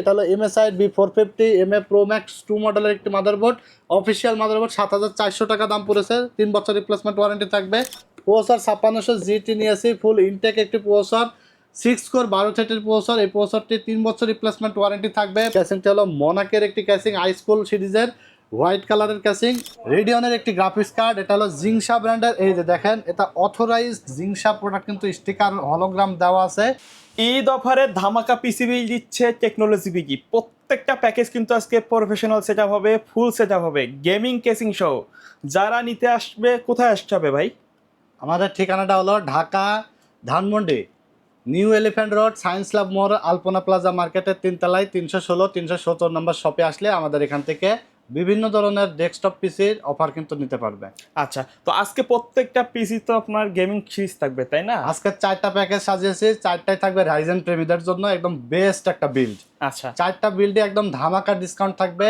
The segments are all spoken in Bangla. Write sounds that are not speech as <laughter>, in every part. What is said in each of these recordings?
এটা হলো MSI B four fifty M A pro max two মডেলের একটি মাদারবোর্ড অফিসিয়াল মাদারবোর্ড সাত হাজার চারশো টাকা দাম পড়েছে, তিন বছর রিপ্লেসমেন্ট ওয়ারেন্টি থাকবে। প্রোসর ছাপ্পান্নশো জিটি নিয়েছি ফুল ইনটেক একটি প্রোসর সিক্স কোর বারো থেটের প্রোসর এই প্রোসরটি তিন বছর রিপ্লেসমেন্ট ওয়ারেন্টি থাকবে। ক্যাসিংটি হলো মনাকের একটি ক্যাসিং আইস্কুল সিরিজের হোয়াইট কালারের ক্যাসিং রেডিয়নের একটি গ্রাফিক্স কার্ড এটা হলো জিংসা ব্র্যান্ডের এই যে দেখেন, এটা অথরাইজড জিংসা প্রোডাক্ট কিন্তু স্টিকার হলোগ্রাম দেওয়া আছে। ঈদ অফারে ধামাকা পিসিবি দিচ্ছে টেকনোলজি বিকি প্রত্যেকটা প্যাকেজ কিন্তু আজকে প্রফেশনাল সেট হবে ফুল সেট হবে গেমিং কেসিং সহ। যারা নিতে আসবে, কোথায় আসতে হবে ভাই? আমাদের ঠিকানাটা হলো Dhaka, Dhanmondi, new Elephant Road, science lab মোড়, আলপনা প্লাজা মার্কেটের তিনতলায়, তিনশো ষোলো, তিনশো সত্তর নম্বর শপে আসলে আমাদের এখান থেকে বিভিন্ন ধরনের ডেস্কটপ পিসির অফার কিন্তু নিতে পারবে। আচ্ছা তো আজকে প্রত্যেকটা পিসি তো আপনার গেমিং সিরিজ থাকবে তাই না? আজকে চারটা প্যাকেজ সাজিয়েছি চারটায় থাকবে রাইজেন প্রেমীদের জন্য একদম বেস্ট একটা বিল্ড আচ্ছা। চারটা বিল্ডে একদম ধামাকা ডিসকাউন্ট থাকবে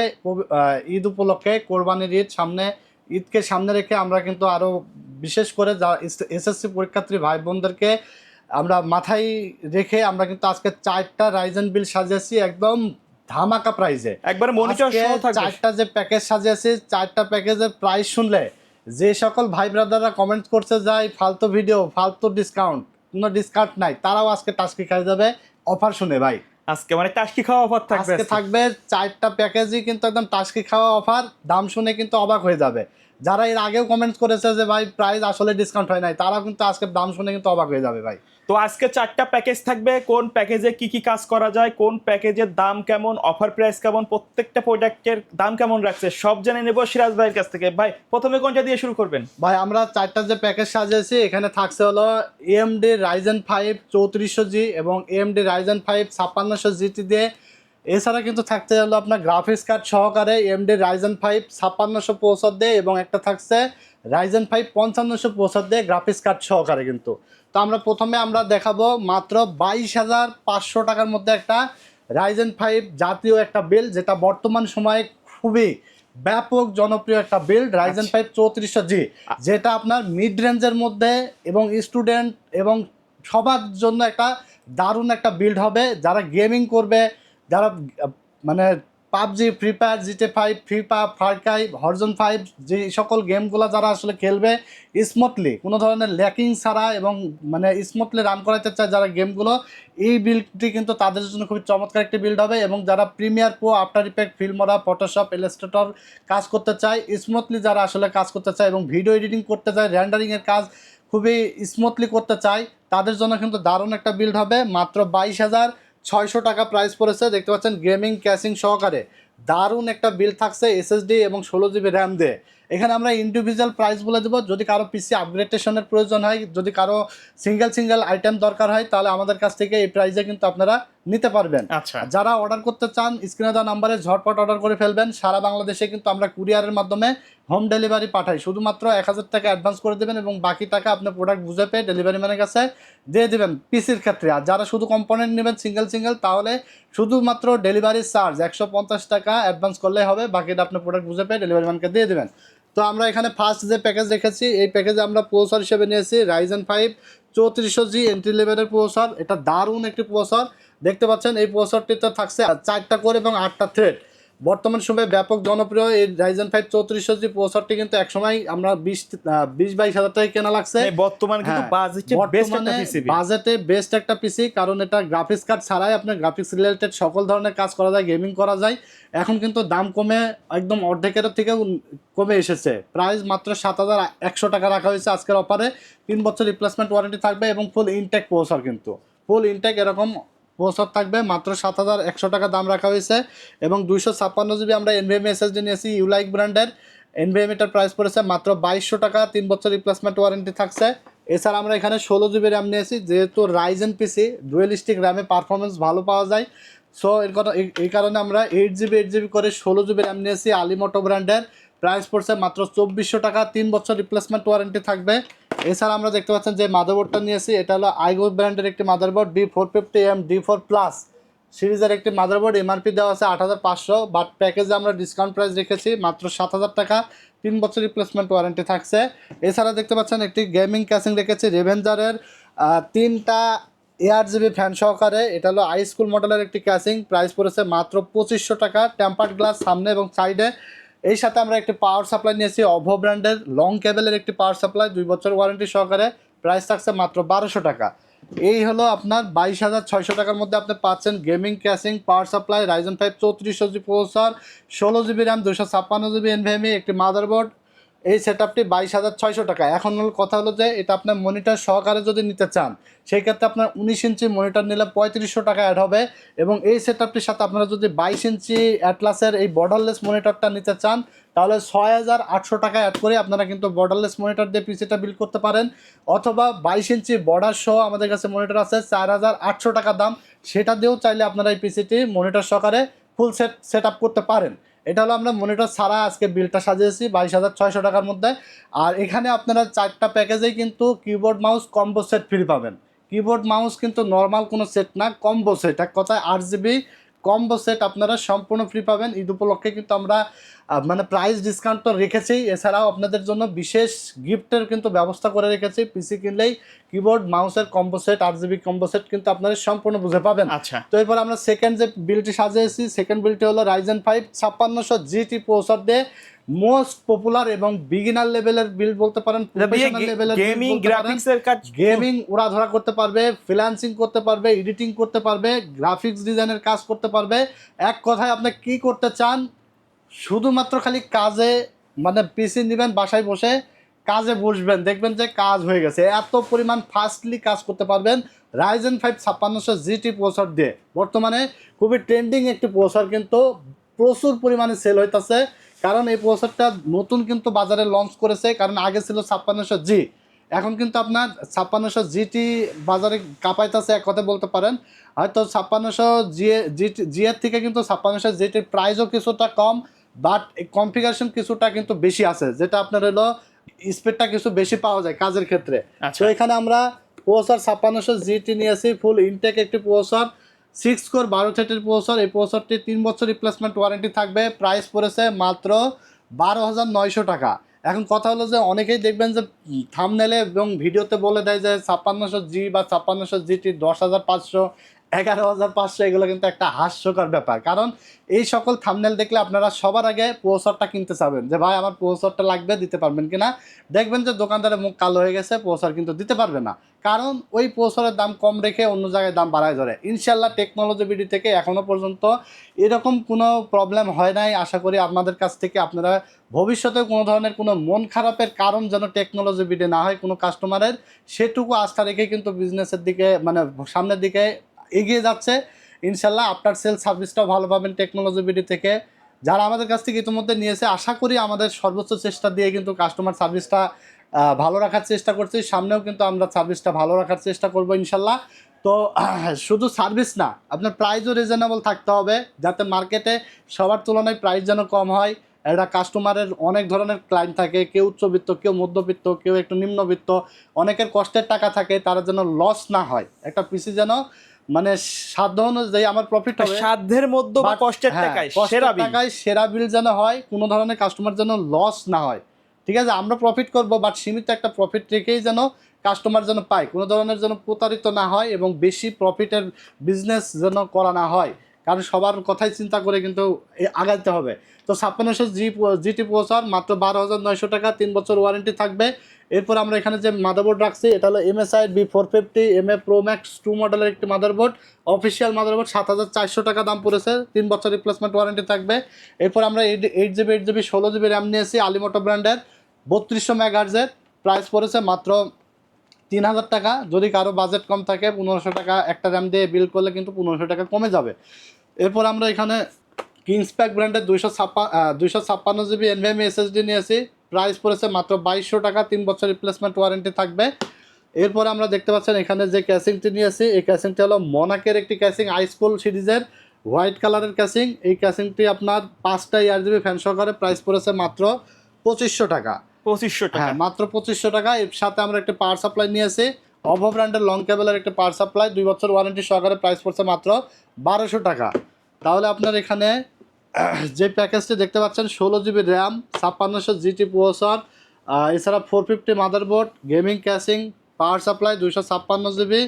ঈদ উপলক্ষে কোরবানির ঈদ সামনে ঈদকে সামনে রেখে আমরা কিন্তু আরও বিশেষ করে যা এসএসসি পরীক্ষার্থী ভাই বোনদেরকে আমরা মাথায় রেখে আমরা কিন্তু আজকে চারটা রাইজেন বিল সাজিয়েছি একদম ধামাকা প্রাইজে একবার মনিটর সহ থাকবে। চারটা যে প্যাকেজ সাজিয়েছি চারটা প্যাকেজের প্রাইস শুনলে যে সকল ভাই ব্রাদাররা কমেন্ট করছে যায় ফালতু ভিডিও ফালতু ডিসকাউন্ট কোনো ডিসকাউন্ট নাই। তারাও আজকে টাস্কি খাই যাবে। অফার শুনে ভাই। আজকে মানে টাস্কি খাওয়া অফার থাকবে আজকে থাকবে চারটা প্যাকেজই কিন্তু একদম টাস্কি খাওয়া অফার দাম শুনে কিন্তু অবাক হয়ে যাবে। যারা এর আগেও কমেন্টস করেছে যে ভাই প্রাইস আসলে ডিসকাউন্ট হয় নাই তারাও কিন্তু আজকে দাম শুনে কিন্তু অবাক হয়ে যাবে ভাই। তো আজকে চারটা প্যাকেজ থাকবে। কোন প্যাকেজে কি কি কাজ করা যায়, কোন প্যাকেজের দাম কেমন অফার প্রাইস কেমন, প্রত্যেকটা প্রোডাক্টের দাম কেমন রাখছে, সব জেনে নেব সিরাজ ভাইয়ের কাছ থেকে। ভাই, প্রথমে কোনটা দিয়ে শুরু করবেন? ভাই, আমরা চারটা যে প্যাকেজ সাজিয়েছি, এখানে থাকছে হলো এএমডি রাইজেন ফাইভ চৌত্রিশশো জি এবং এএমডি রাইজেন ফাইভ ছাপ্পান্নশো জিটি দিয়ে। এছাড়া কিন্তু থাকতে হলো আপনার গ্রাফিক্স কার্ড সহকারে এমডি রাইজেন ফাইভ ছাপ্পান্নশো পৌঁছার দিয়ে এবং একটা থাকছে রাইজেন ফাইভ পঞ্চান্নশো পৌঁছার দিয়ে গ্রাফিক্স কার্ড সহকারে কিন্তু। তো আমরা প্রথমে আমরা দেখাবো মাত্র বাইশ হাজার পাঁচশো টাকার মধ্যে একটা রাইজেন ফাইভ জাতীয় একটা বিল যেটা বর্তমান সময়ে খুবই ব্যাপক জনপ্রিয় একটা বিল্ড রাইজেন ফাইভ চৌত্রিশশো জি যেটা আপনার মিড রেঞ্জের মধ্যে এবং স্টুডেন্ট এবং সবার জন্য একটা দারুণ একটা বিল্ড হবে। যারা গেমিং করবে যারা মানে PUBG free fire GTA five free fire far cry horizon five যে সকল গেমগুলো যারা আসলে খেলবে স্মুথলি কোনো ধরনের ল্যাকিং ছাড়া এবং মানে স্মুথলি রান করাতে চায় যারা গেমগুলো এই বিল্ডটি কিন্তু তাদের জন্য খুবই চমৎকার একটি বিল্ড হবে এবং যারা Premiere Pro After Effects Filmora Photoshop Illustrator কাজ করতে চায় স্মুথলি যারা আসলে কাজ করতে চায় এবং ভিডিও এডিটিং করতে চায় র্যান্ডারিংয়ের কাজ খুবই স্মুথলি করতে চায়, তাদের জন্য কিন্তু দারুণ একটা বিল্ড হবে, মাত্র বাইশ হাজার ছয়শো টাকা প্রাইস পড়েছে। দেখতে পাচ্ছেন গেমিং ক্যাশিং সহকারে। দারুণ একটা বিল থাকছে এসএসডি এবং ষোলো জিবি র্যাম দিয়ে। এখানে আমরা ইন্ডিভিজুয়াল প্রাইস বলে দেবো। যদি কারও পিসি আপগ্রেডেশনের প্রয়োজন হয় যদি কারও সিঙ্গেল সিঙ্গেল আইটেম দরকার হয় তাহলে আমাদের কাছ থেকে এই প্রাইসে কিন্তু আপনারা নিতে পারবেন। আচ্ছা। যারা অর্ডার করতে চান স্ক্রিনে দেওয়া নাম্বারে ঝটপট অর্ডার করে ফেলবেন। সারা বাংলাদেশে কিন্তু আমরা কুরিয়ারের মাধ্যমে হোম ডেলিভারি পাঠাই। শুধুমাত্র এক হাজার টাকা অ্যাডভান্স করে দেবেন এবং বাকি টাকা আপনি প্রোডাক্ট বুঝে পেয়ে ডেলিভারি ম্যানের কাছে দিয়ে দেবেন পিসির ক্ষেত্রে। আর যারা শুধু কম্পোনেন্ট নেবেন সিঙ্গেল সিঙ্গেল তাহলে শুধুমাত্র ডেলিভারি চার্জ একশো পঞ্চাশ টাকা অ্যাডভান্স করলে হবে। বাকিটা আপনি প্রোডাক্ট বুঝে পেয়ে ডেলিভারি ম্যানকে দিয়ে দেবেন। তো আমরা এখানে ফার্স্ট যে প্যাকেজ রেখেছি এই প্যাকেজে আমরা প্রসেসর হিসেবে নিয়েছি রাইজেন ফাইভ চৌত্রিশশো জি এন্ট্রি লেভেলের প্রসার এটা দারুণ একটি প্রসার দেখতে পাচ্ছেন এই প্রসারটিতে থাকছে চারটা করে এবং আটটা থ্রেড বর্তমান সময়ে ব্যাপক জনপ্রিয় এই রাইজেন ফাইভ চৌত্রিশশো জি প্রসেসরটি কিন্তু একসময় আমরা বিশ বিশ বাইশ হাজার টাকায় কেনা লাগছে। মানে বর্তমান কিন্তু হ্যাঁ, বাজেটে বেস্ট একটা বর্তমানে বাজেটে বেস্ট একটা পিসি কারণ এটা গ্রাফিক্স কার্ড ছাড়াই আপনার গ্রাফিক্স রিলেটেড সকল ধরনের কাজ করা যায় গেমিং করা যায়। এখন কিন্তু দাম কমে একদম অর্ধেকের থেকে কমে এসেছে। প্রাইস মাত্র সাত হাজার একশো টাকা রাখা হয়েছে আজকের অফারে তিন বছর রিপ্লেসমেন্ট ওয়ারেন্টি থাকবে এবং ফুল ইনটেক প্রসেসর কিন্তু। ফুল ইনটেক এরকম প্রসেসর থাকবে, মাত্র সাত হাজার একশো টাকা দাম রাখা হয়েছে এবং দুইশো ছাপ্পান্ন জিবি আমরা এনভিএম এসএসডি নিয়েছি ইউলাইক ব্র্যান্ডের এনভিএম এটার প্রাইস পড়েছে মাত্র বাইশশো টাকা, তিন বছর রিপ্লেসমেন্ট ওয়ারেন্টি থাকছে। এছাড়া আমরা এখানে ষোলো জিবি র্যাম নিয়েছি, যেহেতু রাইজেন পিসি ডুয়েলিস্টিক র্যামে পারফরমেন্স ভালো পাওয়া যায়। সো এর কথা এই কারণে আমরা এইট জিবি এইট জিবি করে ষোলো জিবি র্যাম নিয়েছি আলিমোটো ব্র্যান্ডের প্রাইস পড়ছে মাত্র চব্বিশশো টাকা, তিন বছর রিপ্লেসমেন্ট ওয়ারেন্টি থাকবে। এছাড়া আমরা দেখতে পাচ্ছেন যে মাদারবোর্ডটা নিয়েছি, এটা হলো আইগো ব্র্যান্ডের একটি motherboard D four fifty M D four plus সিরিজের একটি মাদারবোর্ড এমআরপি দেওয়া আছে আট হাজার পাঁচশো বাট প্যাকেজে আমরা ডিসকাউন্ট প্রাইস রেখেছি মাত্র সাত হাজার টাকা, তিন বছর রিপ্লেসমেন্ট ওয়ারেন্টি থাকছে। এছাড়া দেখতে পাচ্ছেন একটি গেমিং ক্যাসিং রেখেছি রেভেঞ্জারের তিনটা এআর জিবি ফ্যান সহকারে, এটা হলো হাই স্কুল মডেলের একটি ক্যাসিং প্রাইস পড়েছে মাত্র পঁচিশশো টাকা টেম্পার্ড গ্লাস সামনে এবং সাইডে এই সাথে আমরা একটি পাওয়ার সাপ্লাই নিয়েছি, অভো ব্র্যান্ডের লং কেবেলের একটি পাওয়ার সাপ্লাই দুই বছর ওয়ারেন্টি সহকারে প্রাইস থাকছে মাত্র বারোশো টাকা। এই হলো আপনার বাইশ হাজার ছয়শো টাকার মধ্যে আপনি পাচ্ছেন gaming casing power supply Ryzen five চৌত্রিশশো জি প্রসেসর ষোলো জিবি র্যাম দুশো ছাপ্পান্ন জিবি এনভিএমই একটি মাদারবোর্ড এই সেট আপটি বাইশ হাজার ছয়শো টাকা। এখন কথা হলো যে, এটা আপনার মনিটর সহকারে যদি নিতে চান, সেই ক্ষেত্রে আপনার উনিশ ইঞ্চি মনিটর নিলে পঁয়ত্রিশশো টাকা অ্যাড হবে এবং এই সেট আপটির সাথে আপনারা যদি বাইশ ইঞ্চি অ্যাটলাসের এই বর্ডারলেস মনিটরটা নিতে চান, তাহলে ছয় হাজার আটশো টাকা অ্যাড করে আপনারা কিন্তু বর্ডারলেস মনিটর দিয়ে পিসিটা বিল করতে পারেন। অথবা বাইশ ইঞ্চি বর্ডার সহ আমাদের কাছে মনিটর আছে, চার হাজার আটশো টাকা দাম। সেটা দিয়েও চাইলে আপনারা এই পিসিটি মনিটর সহকারে ফুল সেট সেট করতে পারেন। এটা হলো আমরা মনিটর ছাড়া আজকে বিলটা সাজিয়েছি, বাইশ হাজার ছয়শো টাকার মধ্যে। আর এখানে আপনারা চারটা প্যাকেজেই কিন্তু keyboard mouse combo set free পাবেন। কিবোর্ড মাউস কিন্তু নর্মাল কোনো সেট না কম্বো সেট এক কথায় আট জিবি কম্বো সেট আপনারা সম্পূর্ণ ফ্রি পাবেন। ঈদ উপলক্ষে কিন্তু আমরা মানে প্রাইস ডিসকাউন্ট তো রেখেছি এছাড়াও আপনাদের জন্য বিশেষ গিফটের কিন্তু ব্যবস্থা করে রেখেছি। পিসি কিনলেই কিবোর্ড মাউসের কম্বো সেট আট জিবি কম্বো সেট কিন্তু আপনারা সম্পূর্ণ বুঝে পাবেন। আচ্ছা। তো এরপর আমরা সেকেন্ড যে বিলটি সাজিয়েছি সেকেন্ড বিলটি হলো রাইজেন ফাইভ ছাপ্পান্নশো জিটি প্রসার দিয়ে মোস্ট পপুলার এবং বিগিনার লেভেলের বিল বলতে পারেন প্রফেশনাল লেভেলের গেমিং গ্রাফিক্স এর কাজ গেমিং উড়াধরা করতে পারবে ফ্রিল্যান্সিং করতে পারবে এডিটিং করতে পারবে গ্রাফিক্স ডিজাইনের কাজ করতে পারবে। এক কথায় আপনি কি করতে চান? শুধুমাত্র খালি কাজে মানে পিসি নেবেন বাসায় বসে কাজে বসবেন দেখবেন যে কাজ হয়ে গেছে। এত পরিমাণ ফাস্টলি কাজ করতে পারবেন রাইজেন ফাইভ ছাপ্পান্নশো জিটি প্রসেসর দিয়ে। বর্তমানে খুবই ট্রেন্ডিং একটি প্রসেসর কিন্তু প্রচুর পরিমাণে সেল হইতাছে। কারণ এই প্রসেসরটা নতুন কিন্তু বাজারে লঞ্চ করেছে কারণ আগে ছিল ছাপ্পান্নশো জি এখন কিন্তু আপনার ছাপ্পান্নশো জিটি বাজারে কাঁপাইতেছে এক কথা বলতে পারেন। হয়তো ছাপ্পান্নশো জিএ জিটি জিএর থেকে কিন্তু ছাপ্পান্নশো জিটির প্রাইসও কিছুটা কম বাট কনফিগারেশন কিছুটা কিন্তু বেশি আছে যেটা আপনার হলো স্পিডটা কিছু বেশি পাওয়া যায় কাজের ক্ষেত্রে। আচ্ছা। তো এখানে আমরা প্রসেসর ছাপ্পান্নশো জিটি নিয়েছি ফুল ইনটেক একটি প্রসেসর সিক্স কোর বারো সেটের প্রসর। এই প্রসরটি তিন বছর রিপ্লেসমেন্ট ওয়ারেন্টি থাকবে। প্রাইস পড়েছে মাত্র বারো হাজার নয়শো টাকা। এখন কথা হলো যে অনেকেই দেখবেন যে থামনেলে এবং ভিডিওতে বলে দেয় যে ছাপ্পান্নশো জি বা ছাপ্পান্নশো জিটি দশ হাজার পাঁচশো। এগারো হাজার পাঁচশো, এগুলো কিন্তু একটা হাস্যকর ব্যাপার। কারণ এই সকল থামনেল দেখলে আপনারা সবার আগে প্রসেসরটা কিনতে চাবেন যে, ভাই, আমার প্রসেসরটা লাগবে, দিতে পারবেন কিনা দেখবেন যে, দোকানদারের মুখ কালো হয়ে গেছে প্রসেসর কিন্তু দিতে পারবে না। কারণ ওই প্রসেসরের দাম কম রেখে অন্য জায়গায় দাম বাড়ায় ধরে। ইনশাল্লাহ টেকনোলজি বিডি থেকে এখনও পর্যন্ত এরকম কোনো প্রবলেম হয় নাই। আশা করি আপনাদের কাছ থেকে আপনারা ভবিষ্যতে কোনো ধরনের কোনো মন খারাপের কারণ যেন টেকনোলজি বিডে না হয় কোনো কাস্টমারের সেটুকু আস্থা রেখে কিন্তু বিজনেসের দিকে মানে সামনের দিকে এগিয়ে যাচ্ছে। ইনশাল্লাহ আফটার সেল সার্ভিসটাও ভালো পাবেন টেকনোলজি বিডি থেকে। যারা আমাদের কাছ থেকে ইতিমধ্যে নিয়েছে, আশা করি আমাদের সর্বোচ্চ চেষ্টা দিয়ে কিন্তু কাস্টমার সার্ভিসটা ভালো রাখার চেষ্টা করছি। সামনেও কিন্তু আমরা সার্ভিসটা ভালো রাখার চেষ্টা করব ইনশাল্লাহ। তো, <clears throat> শুধু সার্ভিস না, আপনার প্রাইসও রিজনেবল থাকতে হবে, যাতে মার্কেটে সবার তুলনায় প্রাইস যেন কম হয়। এটা কাস্টমারের অনেক ধরনের ক্লায়েন্ট থাকে, কেউ উচ্চবিত্ত, কেউ মধ্যবিত্ত, কেউ একটু নিম্নবিত্ত। অনেকের কষ্টের টাকা থাকে, তারা যেন লস না হয়। একটা পিসি যেন মানে সাধ্য অনুযায়ী আমার প্রফিট হবে। সাধ্যের মধ্যে বা কষ্টের হ্যাঁ, টাকায় সেরা বিল। টাকায় সেরা বিল যেন হয় কোনো ধরনের কাস্টমার যেন লস না হয়। ঠিক আছে আমরা প্রফিট করব বাট সীমিত একটা প্রফিট রেখেই যেন কাস্টমার যেন পায় কোনো ধরনের যেন প্রতারিত না হয় এবং বেশি প্রফিটের বিজনেস যেন করা না হয়। কারণ সবার কথাই চিন্তা করে কিন্তু আগাইতে হবে। তো ছাপ্পান্নশো জি জিটি প্রসার মাত্র বারো হাজার নয়শো টাকা তিন বছর ওয়ারেন্টি থাকবে। এরপর আমরা এখানে যে মাদারবোর্ড রাখছি, এটা হলো MSI B four fifty M A pro max two মডেলের একটি মাদারবোর্ড অফিসিয়াল মাদারবোর্ড সাত হাজার চারশো টাকা দাম পড়েছে। তিন বছর রিপ্লেসমেন্ট ওয়ারেন্টি থাকবে। এরপর আমরা eight eight GB eight GB ষোলো জিবি র্যাম নিয়েছি আলিমোটো ব্র্যান্ডের বত্রিশশো মেগাহার্জের প্রাইস পড়েছে মাত্র তিন হাজার টাকা। যদি কারও বাজেট কম থাকে, পনেরোশো টাকা একটা র্যাম দিয়ে বিল করলে কিন্তু পনেরোশো টাকা কমে যাবে। এরপর আমরা এখানে কিংসপ্যাক ব্র্যান্ডের দুইশো ছাপ্পা দুইশো ছাপ্পান্ন জিবি এনভিএম এসএসডি নিয়েছি। প্রাইস পড়েছে মাত্র বাইশশো টাকা তিন বছর রিপ্লেসমেন্ট ওয়ারেন্টি থাকবে। এরপরে আমরা দেখতে পাচ্ছেন এখানে যে ক্যাসিংটি নিয়েছি এই ক্যাসিংটি হলো মনাকের একটি ক্যাসিং হাইস্কুল সিরিজের হোয়াইট কালারের ক্যাসিং এই ক্যাসিংটি আপনার পাঁচটা ইয়ার জিবি ফ্যান সহকারে প্রাইস পড়েছে মাত্র পঁচিশশো টাকা। পঁচিশশো টাকা। হ্যাঁ মাত্র পঁচিশশো টাকা। এর সাথে আমরা একটা পাওয়ার সাপ্লাই নিয়েছি অভো ব্র্যান্ডের লং কেবলের একটা পাওয়ার সাপ্লাই দুই বছর ওয়ারেন্টি সহকারে প্রাইস পড়ছে মাত্র বারোশো টাকা। তাহলে আপনার এখানে যে প্যাকেজটি দেখতে পাচ্ছেন, ষোলো জিবি র্যাম ছাপ্পান্নশো জিটি প্রসেসর এছাড়া four fifty motherboard gaming casing power supply দুইশো ছাপ্পান্ন জিবি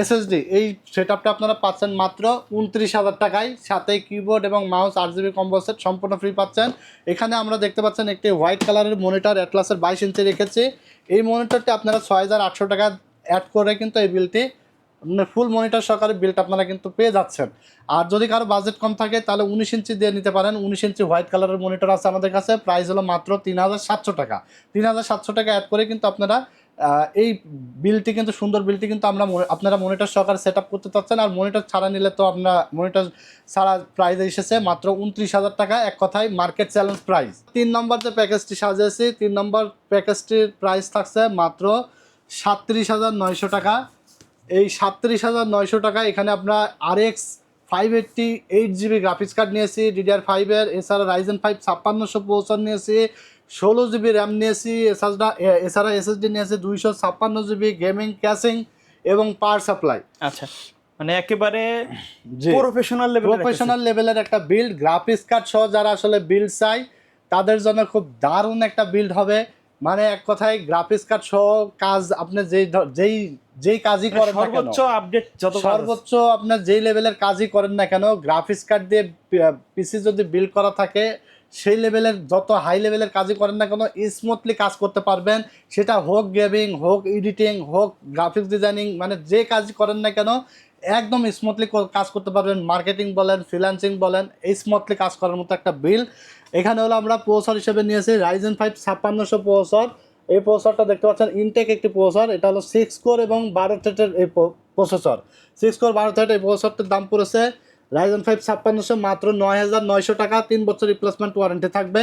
এসএসডি এই সেট আপটা আপনারা পাচ্ছেন মাত্র উনত্রিশ হাজার টাকায়। সাথে কিবোর্ড এবং মাউস আট জিবি কম্বো সেট সম্পূর্ণ ফ্রি পাচ্ছেন। এখানে আমরা দেখতে পাচ্ছেন একটি হোয়াইট কালারের মনিটর অ্যাটলাসের বাইশ ইঞ্চি রেখেছি। এই মনিটরটি আপনারা ছয় হাজার আটশো টাকা অ্যাড করে কিন্তু এই বিলটি ফুল মনিটর সহকারে বিলটা আপনারা কিন্তু পেয়ে যাচ্ছেন। আর যদি কারও বাজেট কম থাকে, তাহলে উনিশ ইঞ্চি দিয়ে নিতে পারেন। উনিশ ইঞ্চি হোয়াইট কালারের মনিটর আছে আমাদের কাছে। প্রাইস হলো মাত্র তিন হাজার সাতশো টাকা। তিন হাজার সাতশো টাকা অ্যাড করে কিন্তু আপনারা এই বিলটি কিন্তু, সুন্দর বিলটি কিন্তু আমরা মনে- আপনারা মনিটর সহকারে সেট আপ করতে চাচ্ছেন। আর মনিটর ছাড়া নিলে তো আপনার মনিটর ছাড়া প্রাইস এসেছে মাত্র উনত্রিশ হাজার টাকা। এক কথায় মার্কেট চ্যালেঞ্জ প্রাইস তিন নম্বর যে প্যাকেজটি সাজিয়েছি তিন নম্বর প্যাকেজটির প্রাইস থাকছে মাত্র সাতত্রিশ হাজার নয়শো টাকা। এই সাতত্রিশ হাজার নয়শো টাকা এখানে আমরা R X five eighty eight GB graphics card নিয়েছি ডিডিআর ফাইভের এছাড়া রাইজেন ফাইভ ছাপ্পান্নশো পৌঁছান নিয়েছি ষোলো জিবি র্যাম নিয়েছি এছাড়া এছাড়া এসএসডি নিয়েছি দুইশো ছাপ্পান্ন জিবি গেমিং ক্যাশিং এবং পাওয়ার সাপ্লাই আচ্ছা মানে একেবারে প্রফেশনাল লেভেল প্রফেশনাল লেভেলের একটা বিল্ড গ্রাফিক্স কার্ড সহ যারা আসলে বিল্ড চাই তাদের জন্য খুব দারুণ একটা বিল্ড হবে। মানে এক কথায় গ্রাফিক্স কার্ড সহ কাজ আপনি যেই যেই যেই কাজই করেন না কেন সর্বোচ্চ আপডেট যত সর্বোচ্চ আপনার যেই লেভেলের কাজই করেন না কেন গ্রাফিক্স কার্ড দিয়ে পিসি যদি বিল্ড করা থাকে সেই লেভেলের যত হাই লেভেলের কাজই করেন না কেন স্মুথলি কাজ করতে পারবেন। সেটা হোক গেমিং হোক এডিটিং হোক গ্রাফিক্স ডিজাইনিং মানে যে কাজই করেন না কেন একদম স্মুথলি কাজ করতে পারবেন। মার্কেটিং বলেন ফ্রিল্যান্সিং বলেন, এই স্মুথলি কাজ করার মতো একটা বিল এখানে হলো আমরা প্রসেসর হিসেবে নিয়েছি রাইজেন ফাইভ ছাপ্পান্নশো প্রসেসর এই প্রসেসরটা দেখতে পাচ্ছেন ইনটেক একটি প্রসেসর এটা হলো সিক্স কোর এবং বারো থ্রেটের এই প্রসেসর সিক্স কোর বারো থ্রেট এই প্রসেসরটির দাম পড়েছে রাইজেন ফাইভ ছাপ্পান্নশো মাত্র নয় হাজার নয়শো টাকা। তিন বছর রিপ্লেসমেন্ট ওয়ারেন্টি থাকবে।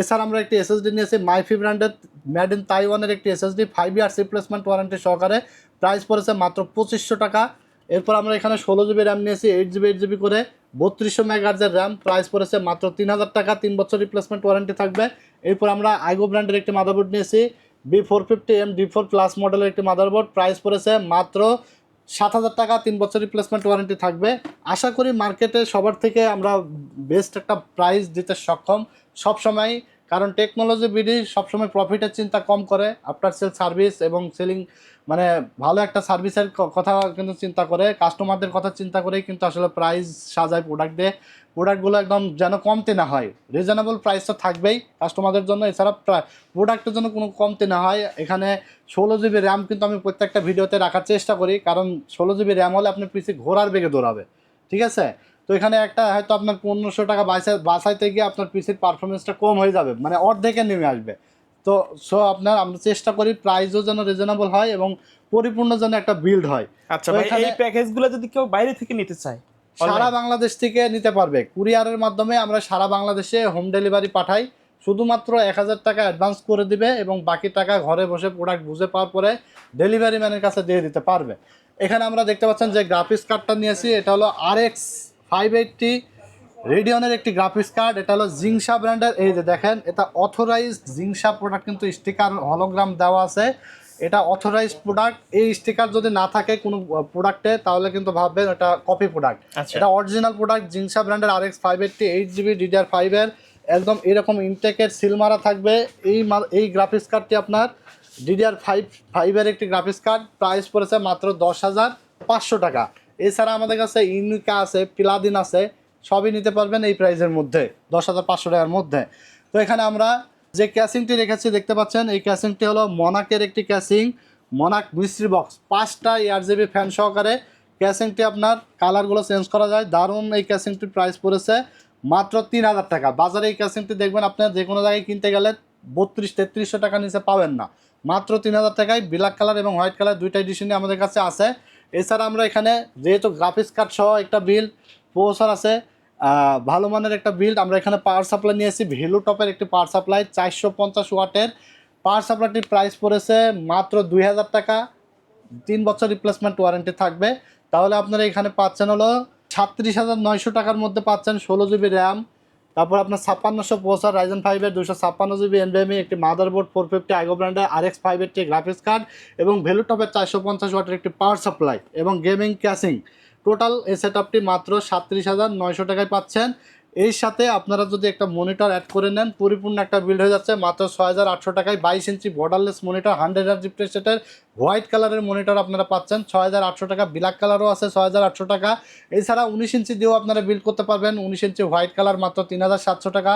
এছাড়া আমরা একটি এসএসডি নিয়েছি মাইফি ব্র্যান্ডের ম্যাড ইন তাইওয়ানের একটি SSD five years replacement warranty সহকারে। প্রাইস পড়েছে মাত্র পঁচিশশো টাকা। এরপর আমরা এখানে ষোলো জিবি র্যাম নিয়েছি এইট জিবি এইট জিবি করে। বত্রিশশো মেগাহার্জের র্যাম প্রাইস পড়েছে মাত্র তিন হাজার টাকা, তিন বছর রিপ্লেসমেন্ট ওয়ারেন্টি থাকবে। এরপর আমরা আইগো ব্র্যান্ডের একটি মাদারবোর্ড নিয়েছি B four fifty M D four plus মডেলের একটি মাদারবোর্ড প্রাইস পড়েছে মাত্র সাত হাজার টাকা, তিন বছর রিপ্লেসমেন্ট ওয়ারেন্টি থাকবে। আশা করি মার্কেটে সবার থেকে আমরা বেস্ট একটা প্রাইস দিতে সক্ষম সব সময় কারণ টেকনোলজি বিডি সবসময় প্রফিটের চিন্তা কম করে। আফটার সেল সার্ভিস এবং সেলিং মানে ভালো একটা সার্ভিসের কথা কিন্তু চিন্তা করে কাস্টমারদের কথা চিন্তা করেই কিন্তু আসলে প্রাইস সাজায় প্রোডাক্ট দিয়ে। প্রোডাক্টগুলো একদম যেন কমতে না হয়। রিজনেবল প্রাইস তো থাকবেই কাস্টমারদের জন্য। এছাড়া প্রোডাক্টের জন্য কোনো কমতে না হয়। এখানে ষোলো জিবি র্যাম কিন্তু আমি প্রত্যেকটা ভিডিওতে রাখার চেষ্টা করি। কারণ ষোলো জিবি র্যাম হলে আপনি পিসি ঘোরার বেগে দৌড়াবে। ঠিক আছে? তো এখানে একটা হয়তো আপনার পনেরোশো টাকা বাসায় বাসাইতে গিয়ে আপনার পিসির পারফরমেন্সটা কম হয়ে যাবে। মানে অর্ধেকে নেমে আসবে। তো সো আপনার আমরা চেষ্টা করি প্রাইসও যেন রিজনেবল হয় এবং পরিপূর্ণ যেন একটা বিল্ড হয়। আচ্ছা ভাই এই প্যাকেজগুলো যদি কেউ বাইরে থেকে নিতে চায় সারা বাংলাদেশ থেকে নিতে পারবে। কুরিয়ারের মাধ্যমে আমরা সারা বাংলাদেশে হোম ডেলিভারি পাঠাই। শুধুমাত্র এক হাজার টাকা অ্যাডভান্স করে দিবে এবং বাকি টাকা ঘরে বসে প্রোডাক্ট বুঝে পাওয়ার পরে ডেলিভারি ম্যানের কাছে দিয়ে দিতে পারবে। এখানে আমরা দেখতে পাচ্ছেন যে গ্রাফিক্স কার্ডটা নিয়েছি এটা হলো আর এক্স ফাইভ এইটটি রেডিয়নের একটি গ্রাফিক্স কার্ড এটা হলো জিংসা ব্র্যান্ডের এই যে দেখেন এটা অথরাইজড জিংসা প্রোডাক্ট কিন্তু স্টিকার হলোগ্রাম দেওয়া আছে। এটা অথরাইজড প্রোডাক্ট এই স্টিকার যদি না থাকে কোনো প্রোডাক্টে তাহলে কিন্তু ভাববেন এটা কপি প্রোডাক্ট আচ্ছা। এটা অরিজিনাল প্রোডাক্ট জিংসা ব্র্যান্ডের R X five eighty eight GB DDR ফাইভের একদম এরকম ইনটেকের সিল মারা থাকবে। এই এই গ্রাফিক্স কার্ডটি আপনার ডিডিআর ফাইভ ফাইভের একটি গ্রাফিক্স কার্ড প্রাইস পড়েছে মাত্র দশ হাজার পাঁচশো টাকা। এছাড়া আমাদের কাছে ইউনিকা আছে পিলাদিন আছে সবই নিতে পারবেন এই প্রাইজের মধ্যে, দশ হাজার পাঁচশো টাকার মধ্যে। তো এখানে আমরা যে ক্যাসিংটি রেখেছি, দেখতে পাচ্ছেন, এই ক্যাসিংটি হলো মনাকের একটি ক্যাসিং মনাক মিস্ট্রি বক্স পাঁচটা জিবি ফ্যান সহকারে ক্যাসিংটি আপনার কালারগুলো চেঞ্জ করা যায়। দারুণ এই ক্যাসিংটির প্রাইস পড়েছে মাত্র তিন হাজার টাকা। বাজারে এই ক্যাসিংটি দেখবেন আপনার যে কোনো জায়গায় কিনতে গেলে বত্রিশ তেত্রিশশো টাকা নিচে পাবেন না। মাত্র তিন হাজার টাকায় ব্ল্যাক কালার এবং হোয়াইট কালার দুইটা এডিশনই আমাদের কাছে আছে। এছাড়া আমরা এখানে যেহেতু গ্রাফিক্স কার্ড সহ একটা বিল প্রসেসর আছে ভালো মানের একটা বিল্ড আমরা এখানে পাওয়ার সাপ্লাই নিয়েছি ভ্যালু টপের একটি পাওয়ার সাপ্লাই চারশো পঞ্চাশ ওয়াটের। পাওয়ার সাপ্লাইটির প্রাইস পড়েছে মাত্র দুই হাজার টাকা। তিন বছর রিপ্লেসমেন্ট ওয়ারেন্টি থাকবে। তাহলে আপনারা এখানে পাচ্ছেন হলো ছাত্রিশ হাজার নয়শো টাকার মধ্যে পাচ্ছেন ষোলো জিবি র্যাম তারপর আপনার ছাপ্পান্নশো পঁচার রাইজেন ফাইভের দুশো ছাপ্পান্ন জিবি এনভিএমই একটি মাদারবোর্ড ফোর ফিফটি আইগো ব্র্যান্ডের আর এক্স ফাইভ একটি গ্রাফিক্স কার্ড এবং ভ্যালু টপের চারশো পঞ্চাশ ওয়াটের একটি পাওয়ার সাপ্লাই এবং গেমিং ক্যাসিং টোটাল এই সেট আপটি মাত্র সাতত্রিশ হাজার নয়শো টাকায় পাচ্ছেন। এর সাথে আপনারা যদি একটা মনিটর অ্যাড করে নেন, পরিপূর্ণ একটা বিল্ড হয়ে যাচ্ছে, মাত্র ছয় হাজার আটশো টাকায়। বাইশ ইঞ্চি বর্ডারলেস মনিটর হান্ড্রেড আর রিফ্রেশেটের হোয়াইট কালারের মনিটর আপনারা পাচ্ছেন, ছয় হাজার আটশো টাকা। ব্ল্যাক কালারও আছে, ছয় হাজার আটশো টাকা। এছাড়া উনিশ ইঞ্চি দিয়েও আপনারা বিল্ড করতে পারবেন, উনিশ ইঞ্চি হোয়াইট কালার মাত্র তিন হাজার সাতশো টাকা।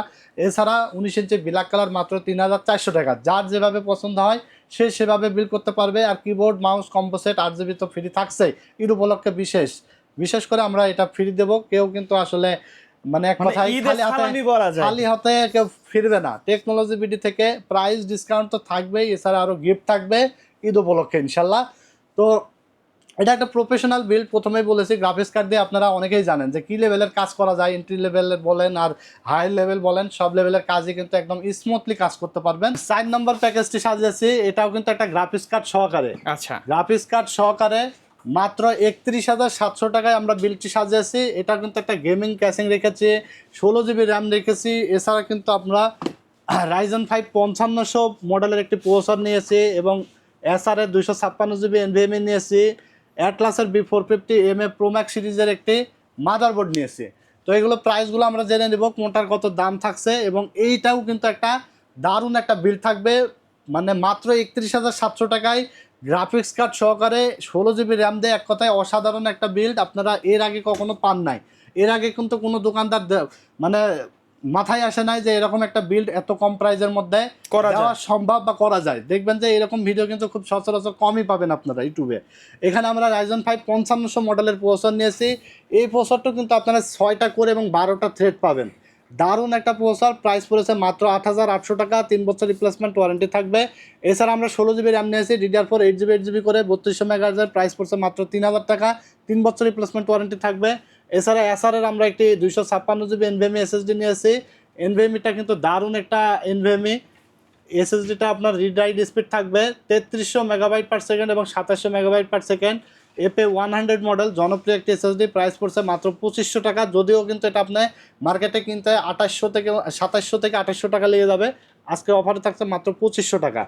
এছাড়া উনিশ ইঞ্চি ব্ল্যাক কালার মাত্র তিন হাজার চারশো টাকা। যার যেভাবে পছন্দ হয়, সে সেভাবে বিল করতে পারবে। আর কিবোর্ড মাউস কম্পোসেট আট জিবি তো ফ্রি থাকছে ঈদ উপলক্ষে বিশেষ। বিশেষ করে আমরা এটা ফ্রি দেব। কেউ কিন্তু আসলে মানে এক মানে কথায় খালি হাতে খালি হাতে কেউ ফিরবে না। টেকনোলজি বিডি থেকে প্রাইস ডিসকাউন্ট তো থাকবেই এছাড়া আরও গিফট থাকবে ঈদ উপলক্ষে ইনশাল্লাহ। তো এটা একটা প্রফেশনাল বিল্ড প্রথমেই বলেছি গ্রাফিক্স কার্ড দিয়ে আপনারা অনেকেই জানেন যে কী লেভেলের কাজ করা যায় এন্ট্রি লেভেলের বলেন আর হাই লেভেল বলেন সব লেভেলের কাজই কিন্তু একদম স্মুথলি কাজ করতে পারবেন। চার নম্বর প্যাকেজটি সাজিয়েছি এটাও কিন্তু একটা গ্রাফিক্স কার্ড সহকারে। আচ্ছা। গ্রাফিক্স কার্ড সহকারে মাত্র একত্রিশ হাজার সাতশো টাকায় আমরা বিলটি সাজিয়েছি। এটা কিন্তু একটা গেমিং ক্যাসিং রেখেছি, ষোলো জিবি র্যাম রেখেছি। এছাড়া কিন্তু আমরা রাইজন ফাইভ পঞ্চান্নশো মডেলের একটি প্রসেসর নিয়েছি এবং এসআর এর দুইশো ছাপ্পান্ন জিবি এনভিএমএ নিয়েছি। অ্যাটলাসের B four fifty M A pro max সিরিজের একটি মাদারবোর্ড নিয়েছি। তো এগুলো প্রাইসগুলো আমরা জেনে নেব, কোনটার কত দাম থাকছে এবং এইটাও কিন্তু একটা দারুণ একটা বিল থাকবে। মানে মাত্র একত্রিশ হাজার সাতশো টাকায় গ্রাফিক্স কার্ড সহকারে ষোলো জিবি র্যাম দেয়। এক কথায় অসাধারণ একটা বিল্ড আপনারা এর আগে কখনো পান নাই। এর আগে কিন্তু কোনো দোকানদার মানে মাথায় আসে নাই যে এরকম একটা বিল্ড এত কম প্রাইজের মধ্যে করা দেওয়া সম্ভব বা করা যায়। দেখবেন যে এরকম ভিডিও কিন্তু খুব সচরাচর কমই পাবেন আপনারা ইউটিউবে এখানে আমরা রাইজন ফাইভ পঞ্চান্নশো মডেলের প্রসেসর নিয়েছি। এই প্রসেসরটা কিন্তু আপনারা ছয়টা করে এবং বারোটা থ্রেড পাবেন। দারুণ একটা প্রসেসর প্রাইস পড়েছে মাত্র আট হাজার আটশো টাকা, তিন বছর রিপ্লেসমেন্ট ওয়ারেন্টি থাকবে। এছাড়া আমরা ষোলো জিবি র্যাম নিয়েছি DDR four eight GB eight GB করে বত্রিশশো মেগাহার্জের প্রাইস পড়ছে মাত্র তিন হাজার টাকা, তিন বছর রিপ্লেসমেন্ট ওয়ারেন্টি থাকবে। এছাড়া এসআরের আমরা একটি দুইশো ছাপ্পান্ন জিবি এনভিএমই এসএসডি নিয়েছি এনভিএমইটা কিন্তু দারুণ একটা এনভিএমই এসএসডিটা আপনার রিড রাইট স্পিড থাকবে তেত্রিশশো মেগাবাইট পার সেকেন্ড এবং সাতাশশো মেগাবাইট পার সেকেন্ড এপে ওয়ান হান্ড্রেড মডেল জনপ্রিয় একটি এসএসডি প্রাইস পড়ছে মাত্র পঁচিশশো টাকা। যদিও কিন্তু এটা আপনি মার্কেটে কিনতে আঠাশশো থেকে সাতাশশো থেকে আঠাশশো টাকা লেগে যাবে। আজকে অফারে থাকছে মাত্র পঁচিশশো টাকা।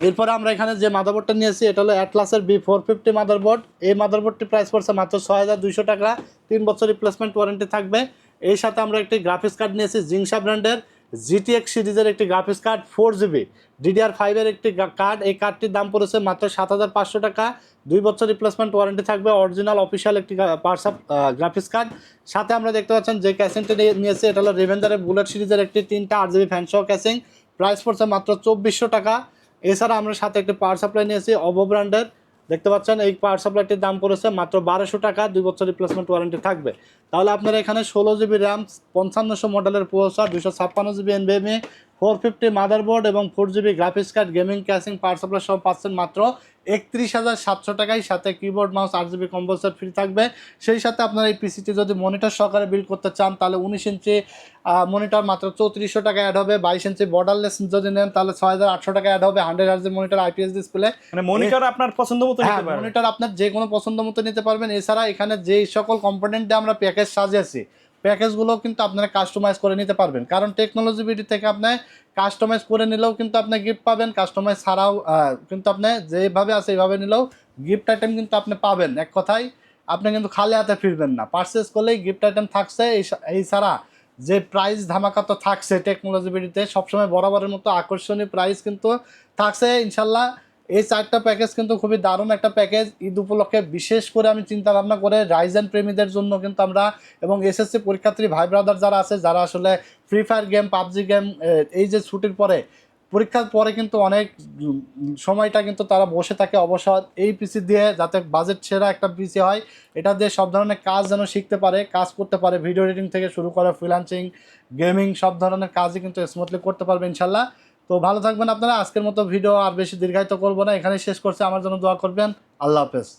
এরপরে আমরা এখানে যে মাদারবোর্ডটা নিয়েছি এটা হলো অ্যাটলাসের বি ফোর ফিফটি মাদারবোর্ড এই মাদারবোর্ডটি প্রাইস পড়ছে মাত্র ছয় হাজার দুইশো টাকা। তিন বছর রিপ্লেসমেন্ট ওয়ারেন্টি থাকবে। এর সাথে আমরা একটি গ্রাফিক্স কার্ড নিয়েছি জিংসা ব্র্যান্ডের জিটিএক্স সিরিজের একটি graphics card four GB DDR ফাইভের একটি কার্ড এই কার্ডটির দাম পড়েছে মাত্র সাত হাজার পাঁচশো টাকা। দুই বছর রিপ্লেসমেন্ট ওয়ারেন্টি থাকবে অরিজিনাল অফিসিয়াল একটি পার্স গ্রাফিক্স কার্ড সাথে আমরা দেখতে পাচ্ছেন যে ক্যাসিংটি নিয়েছে, এটা হলো রেভেঞ্জারের বুলেট সিরিজের একটি তিনটা আট জিবি ফ্যানসহ ক্যাসিং প্রাইস পড়ছে মাত্র চব্বিশশো টাকা। এছাড়া আমরা সাথে একটি পাওয়ার সাপ্লাই নিয়েছি অবো ব্র্যান্ডের দেখতে পাচ্ছেন, এই পাওয়ার সাপ্লাইটির দাম পড়েছে মাত্র বারোশো টাকা, দুই বছর রিপ্লেসমেন্ট ওয়ারেন্টি থাকবে। তাহলে আপনারা এখানে ষোলো জিবি র্যাম পঞ্চান্নশো মডেলের প্রসার দুশো ছাপ্পান্ন GB NVMe four fifty motherboard এবং four GB graphics card gaming casing power supply সব পাচ্ছেন মাত্র একত্রিশ হাজার সাতশো টাকায়। সাথে কিবোর্ড মাউস আট জিবি কম্পোসার ফ্রি থাকবে। সেই সাথে আপনারা এই পিসিটি যদি মনিটর সহকারে বিল্ড করতে চান তাহলে উনিশ ইঞ্চি মনিটর মাত্র চৌত্রিশশো টাকা অ্যাড হবে। বাইশ ইঞ্চি বর্ডারলেস যদি নেন তাহলে ছয় হাজার আটশো টাকা অ্যাড হবে। হান্ড্রেড হার্জের মনিটর আইপিএস ডিসপ্লে মানে মনিটর আপনার পছন্দ মতো হ্যাঁ মনিটর আপনার যে কোনো পছন্দ মতো নিতে পারবেন। এছাড়া এখানে যেই সকল কম্পোনেন্ট দিয়ে আমরা প্যাকেজ সাজিয়েছি প্যাকেজগুলো কিন্তু আপনারা কাস্টমাইজ করে নিতে পারবেন। কারণ টেকনোলজি বিডি থেকে আপনি কাস্টমাইজ করে নিলেও কিন্তু আপনি গিফট পাবেন কাস্টমাইজ ছাড়াও কিন্তু আপনি যেভাবে আছে এইভাবে নিলেও গিফট আইটেম কিন্তু আপনি পাবেন। এক কথায়, আপনি কিন্তু খালি হাতে ফিরবেন না। পারচেস করলেই গিফট আইটেম থাকছে, এই ছাড়া যে প্রাইস ধামাকা তো থাকছে টেকনোলজি বিডিতে সবসময় বরাবরের মতো আকর্ষণীয় প্রাইস কিন্তু থাকছে। ইনশাল্লাহ এই চারটা প্যাকেজ কিন্তু খুবই দারুণ একটা প্যাকেজ ঈদ উপলক্ষে বিশেষ করে আমি চিন্তা ভাবনা করে রাইজেন প্রেমীদের জন্য কিন্তু আমরা এবং এসএসসি পরীক্ষার্থী ভাই ব্রাদার যারা আছে, যারা আসলে free fire game PUBG game এই যে ছুটির পরে, পরীক্ষার পরে কিন্তু অনেক সময়টা কিন্তু তারা বসে থাকে অবসর। এই পিসি দিয়ে যাতে বাজেট সেরা একটা পিসি হয়, এটা দিয়ে সব ধরনের কাজ যেন শিখতে পারে, কাজ করতে পারে ভিডিও এডিটিং থেকে শুরু করে ফ্রিলান্সিং গেমিং সব ধরনের কাজই কিন্তু স্মুথলি করতে পারবে ইনশাল্লাহ। তো ভালো থাকবেন আপনারা। আজকের মতো ভিডিও আর বেশি দীর্ঘায়িত করব না। এখানে শেষ করছে। আমার জন্য দোয়া করবেন। আল্লাহ হাফেজ।